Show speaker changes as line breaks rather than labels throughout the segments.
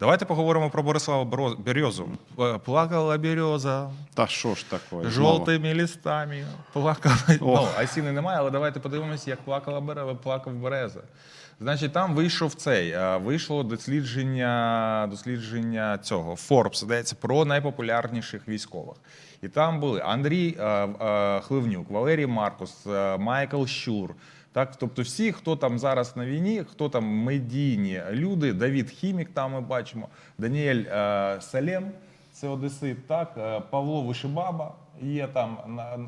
Давайте поговоримо про Борислава Березу. Плакала береза
Та що ж таке?
жовтими листами. Плакала. Ну. Айсіни немає, але давайте подивимося, як плакала береза, плакав береза. Значить, там вийшов цей. Вийшло дослідження, дослідження цього Forbes, здається, про найпопулярніших військових. І там були Андрій Хливнюк, Валерій Маркус, Майкл Щур. Так, тобто всі, хто там зараз на війні, хто там медійні люди, Давід Хімік, там ми бачимо, Даніель е, Салем, це Одесит, так, е, Павло Вишибаба. Є там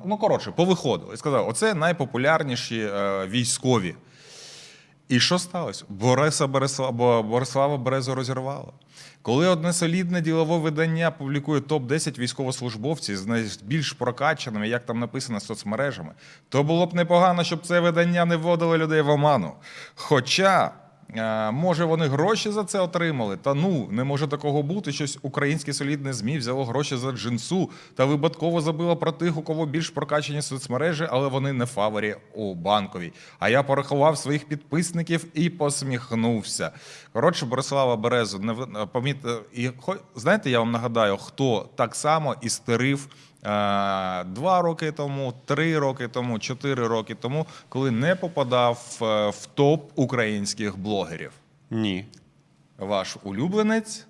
ну коротше, повиходили і сказали, оце найпопулярніші е, військові. І що сталося? Бориса Борислава Березу розірвало. Коли одне солідне ділове видання публікує топ-10 військовослужбовців з найбільш прокачаними, як там написано, соцмережами, то було б непогано, щоб це видання не вводило людей в оману. Хоча, може, вони гроші за це отримали, та ну, не може такого бути, щось українське солідне ЗМІ взяло гроші за джинсу та випадково забило про тих, у кого більш прокачані соцмережі, але вони не фаворі у банковій. А я порахував своїх підписників і посміхнувся. Коротше, Борислава Березу не поміт... і знаєте, я вам нагадаю, хто так само істерив е, два роки тому, три роки тому, чотири роки тому, коли не попадав е, в топ українських блогерів.
Ні.
Ваш улюбленець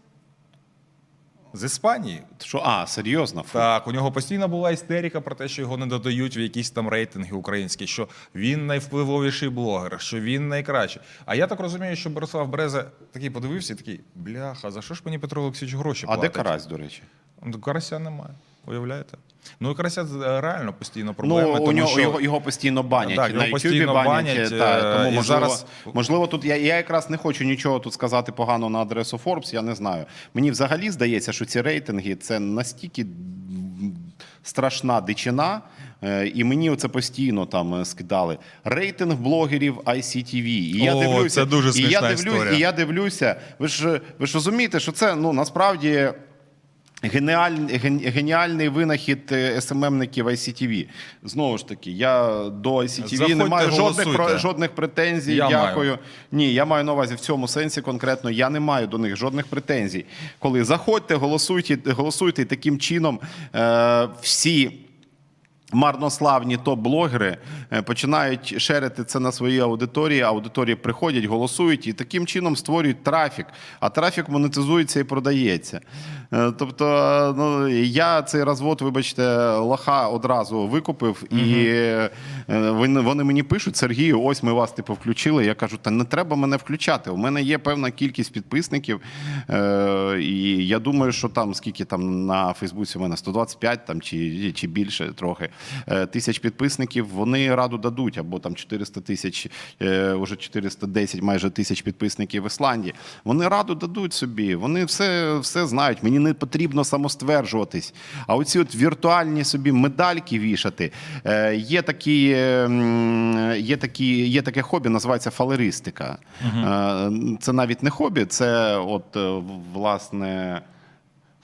з Іспанії.
Що, а, серйозно? Фу.
Так, у нього постійно була істерика про те, що його не додають в якісь там рейтинги українські, що він найвпливовіший блогер, що він найкращий. А я так розумію, що Борислав Береза такий подивився і такий: бляха, за що ж мені Петро Олексійович гроші
А де карась, до речі?
Ну, Карася немає. Уявляєте? Ну карася е, реально постійно проблема.
ну, у
тому
нього,
що...
його, його постійно банять.
Так, його
на
постійно
банять.
банять,
та,
е,
тому,
і
можливо,
зараз-
можливо, тут я, я якраз не хочу нічого тут сказати погано на адресу Forbes, я не знаю. Мені взагалі здається, що ці рейтинги це настільки страшна дичина. е, І мені це постійно там е, скидали. Рейтинг блогерів ICTV. І я
О,
дивлюся,
це дуже
і я дивлюсь,
історія.
і я дивлюся. Ви ж ви ж розумієте, що це ну насправді. Геніальний, ген- геніальний винахід е, СММників ICTV. Знову ж таки, я до ICTV не маю жодних, про, жодних претензій.
Я
дякую.
маю.
Ні, я маю на увазі в цьому сенсі конкретно. Я не маю до них жодних претензій. Коли заходьте, голосуйте, голосуйте і таким чином е, всі. Марнославні топ-блогери е, починають шерити це на своїй аудиторії. Аудиторії приходять, голосують і таким чином створюють трафік. А трафік монетизується і продається. Е, Тобто, ну я цей розвод, вибачте, лоха одразу викупив, і е, вони, вони мені пишуть: Сергію, ось ми вас типу включили. Я кажу, та не треба мене включати. У мене є певна кількість підписників, і я думаю, що там скільки там на Фейсбуці у мене 125 там чи, чи більше трохи тисяч підписників. Вони раду дадуть, або там 400 тисяч, е, уже 410 майже тисяч підписників в Ісландії. Вони раду дадуть собі. Вони все, все знають. Мені не потрібно самостверджуватись. А оці от віртуальні собі медальки вішати. Е, є такі, е, є такі, є таке хобі, називається фалеристика. Е, це навіть не хобі, це от е, власне.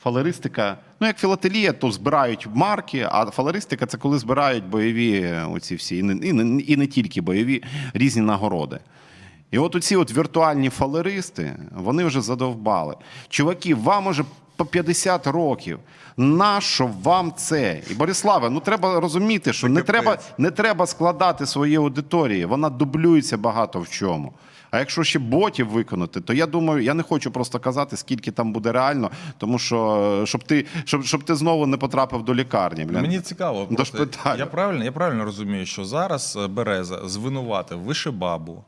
Фалеристика, ну як філателія, то збирають марки, а фалеристика це коли збирають бойові е, оці всі, і не, і не, і не тільки бойові, різні нагороди. І от оці от віртуальні фалеристи, вони вже задовбали. Чуваки, вам уже по 50 років. Нащо вам це? І Бориславе, ну треба розуміти, що не треба, не треба складати свої аудиторії. Вона дублюється багато в чому. А якщо ще ботів виконати, то я думаю, я не хочу просто казати, скільки там буде реально, тому що щоб ти, щоб, щоб ти знову не потрапив до лікарні. Блін.
Мені цікаво.
До шпиталю.
Я правильно, я правильно розумію, що зараз е, Береза звинуватив Вишибабу,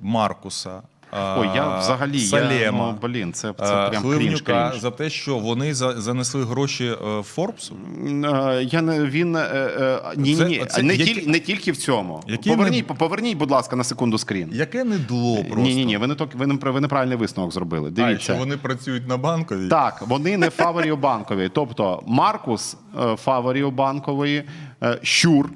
Маркуса. Е,
Ой, я взагалі
Салема,
я, ну, блін, це, це
е,
прям
Хливнюка
крінж-крінж.
за те, що вони за- занесли гроші е, Форбсу.
Е, Я не він е, е, ні,
Це-
ні,
це
не
які-
тільки не тільки в цьому.
Які
Поверніть,
не-
поверніть, будь ласка, на секунду скрін.
Яке не дло просто.
Ні, ні, ні, ви не ви не ви неправильний висновок зробили.
А,
Дивіться.
що вони працюють на банковій?
Так, вони не фаворів банкової. Тобто Маркус е, фаворів банкової, е, Щур.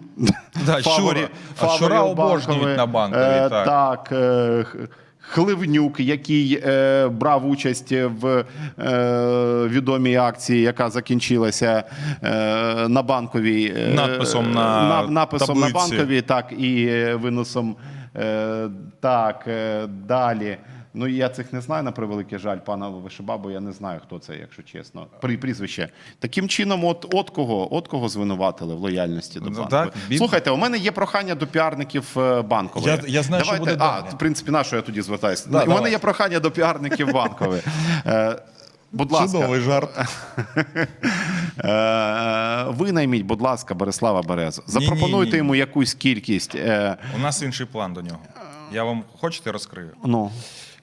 Да,
фаворі-
Щура. А Щура обожнюють
банкової.
на Банковій,
Е,
так.
Так. е, Х- Хливнюк, який е, брав участь в е, відомій акції, яка закінчилася е, на банковій е,
Надписом на
написом
таблиці.
на банковій, так і е, виносом. Е, так, е, далі. Ну я цих не знаю на превеликий жаль, пана Вишибабу. Я не знаю, хто це, якщо чесно. При прізвище. Таким чином, от, от кого, от кого звинуватили в лояльності до
Ну,
банку.
так, бід-
Слухайте, у мене є прохання до піарників е, банкової.
Я- я знаю, що буде
а, в принципі, на що я тоді звертаюся?
Да,
у мене є прохання до піарників банкової. Е, Будь ласка,
Чудовий жарт.
Е, ви найміть, будь ласка, Борислава Березу. Запропонуйте йому якусь кількість.
У нас інший план до нього. Я вам хочете розкрию?
ну,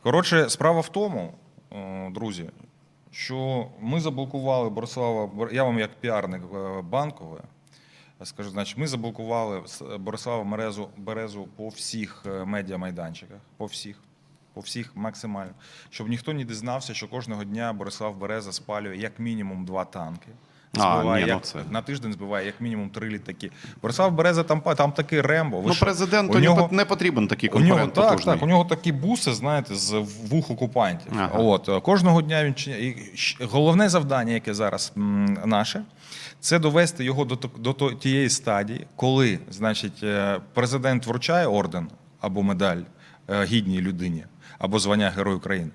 Коротше, справа в тому, е, друзі, що ми заблокували Борислава. Бор- Я вам як піарник е, банкової скажу, значить, ми заблокували с- Борислава Мерезу Березу по всіх е, медіамайданчиках, по всіх. По всіх максимально, щоб ніхто не дізнався, що кожного дня Борислав Береза спалює як мінімум два танки.
А,
Збиває
ні, ну це-
на тиждень збиває як мінімум три літаки. Борислав Береза там, там такий рембо. Ви
ну президенту
нього-
не потрібен такий
у нього так,
потужний.
так, у нього такі буси, знаєте, з вух окупантів.
Ага.
От е, кожного дня він чиня- і щ- головне завдання, яке зараз м, наше, це довести його до, до тієї стадії, коли, значить, е, президент вручає орден або медаль е, гідній людині. Або звання Герой України.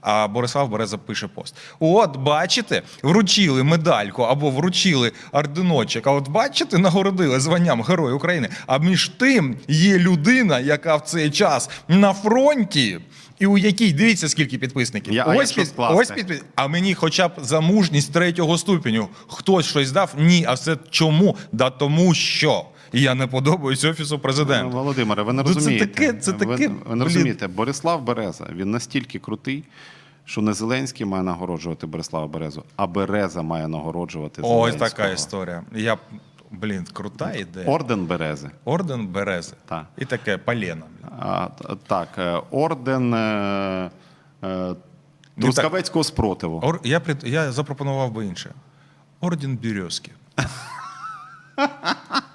А Борислав Береза пише пост: От, бачите, вручили медальку або вручили орденочок. А от бачите, нагородили званням Герой України. А між тим є людина, яка в цей час на фронті. І у якій дивіться, скільки підписників.
Я- якщо скласти?
ось підпис. А мені хоча б за мужність третього ступеню хтось щось дав? Ні, а все чому? Да тому що я не подобаюсь офісу
Ну,
президента.
Володимире, ви не
Ну, це
розумієте.
таке- це
Ви-
таке,
Ви, не розумієте. Борислав Береза він настільки крутий, що не Зеленський має нагороджувати Борислава Березу, а Береза має нагороджувати
Ось
Зеленського.
така історія. Я, блін, крута ідея.
Орден Берези.
Орден Берези.
Так.
І таке полено.
А, так, е, орден е, е, Трускавецького спротиву.
Ор... Я, я запропонував би інше. Орден Березки.